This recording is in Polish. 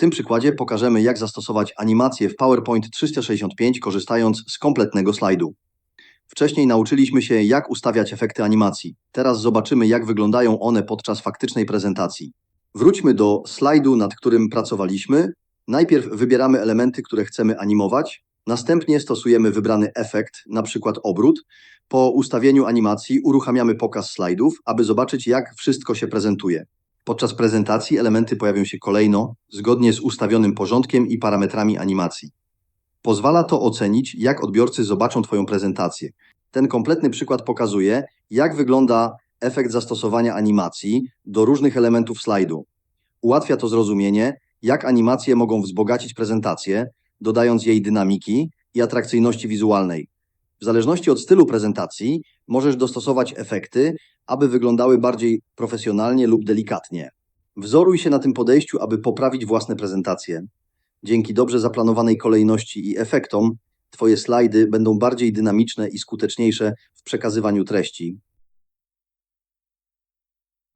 tym przykładzie pokażemy, jak zastosować animację w PowerPoint 365, korzystając z kompletnego slajdu. Wcześniej nauczyliśmy się, jak ustawiać efekty animacji. Teraz zobaczymy, jak wyglądają one podczas faktycznej prezentacji. Wróćmy do slajdu, nad którym pracowaliśmy. Najpierw wybieramy elementy, które chcemy animować, następnie stosujemy wybrany efekt, przykład obrót. Po ustawieniu animacji uruchamiamy pokaz slajdów, aby zobaczyć, jak wszystko się prezentuje. Podczas prezentacji elementy pojawią się kolejno, zgodnie z ustawionym porządkiem i parametrami animacji. Pozwala to ocenić, jak odbiorcy zobaczą Twoją prezentację. Ten kompletny przykład pokazuje, jak wygląda efekt zastosowania animacji do różnych elementów slajdu. Ułatwia to zrozumienie, jak animacje mogą wzbogacić prezentację, dodając jej dynamiki i atrakcyjności wizualnej. W zależności od stylu prezentacji możesz dostosować efekty, aby wyglądały bardziej profesjonalnie lub delikatnie. Wzoruj się na tym podejściu, aby poprawić własne prezentacje. Dzięki dobrze zaplanowanej kolejności i efektom, Twoje slajdy będą bardziej dynamiczne i skuteczniejsze w przekazywaniu treści.